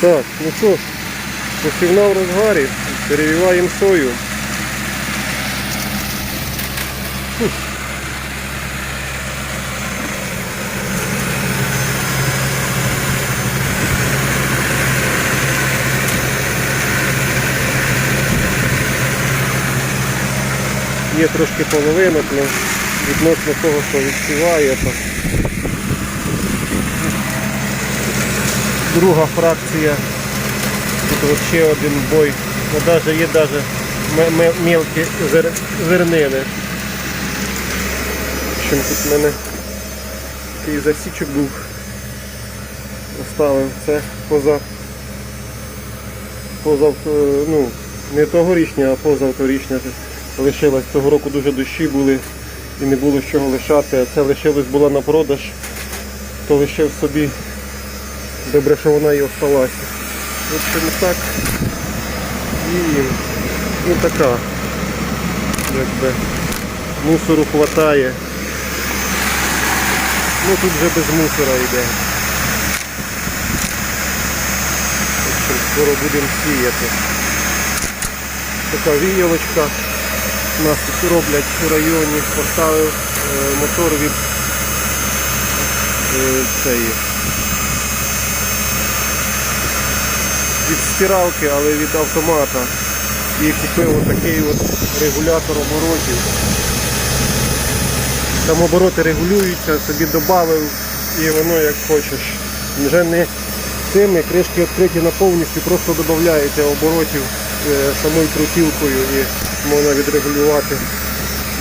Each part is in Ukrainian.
Так, ну що ж, посівна в розгарі, перевіваємо сою. Є трошки половинок, але відносно того, що відсіває, то друга фракція. Тут ще один бой. Ну, даже, є навіть мелкі зер, зернини. Общем, тут в мене такий засічок був. Оставив це поза, поза ну, не тогорічня, а позавторічня. Лишилась цього року дуже дощі були і не було з чого лишати, це лишилось було на продаж, то лишив собі. Добре, що вона і осталася. В общем, так. І ну така. Якби мусору хватає. Ну тут вже без мусора йде. В общем, скоро будемо сіяти. Така віялочка. У нас тут роблять у районі, поставив е, мотор від е, цієї. Від стиралки, але від автомата. І купив отакий от регулятор оборотів. Там обороти регулюються, собі додав і воно як хочеш. Вже не цими кришки відкриті на повністю, просто додаєте оборотів е, самою крутілкою і можна відрегулювати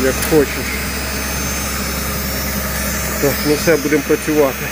як хочеш. Так, ну все, будемо працювати.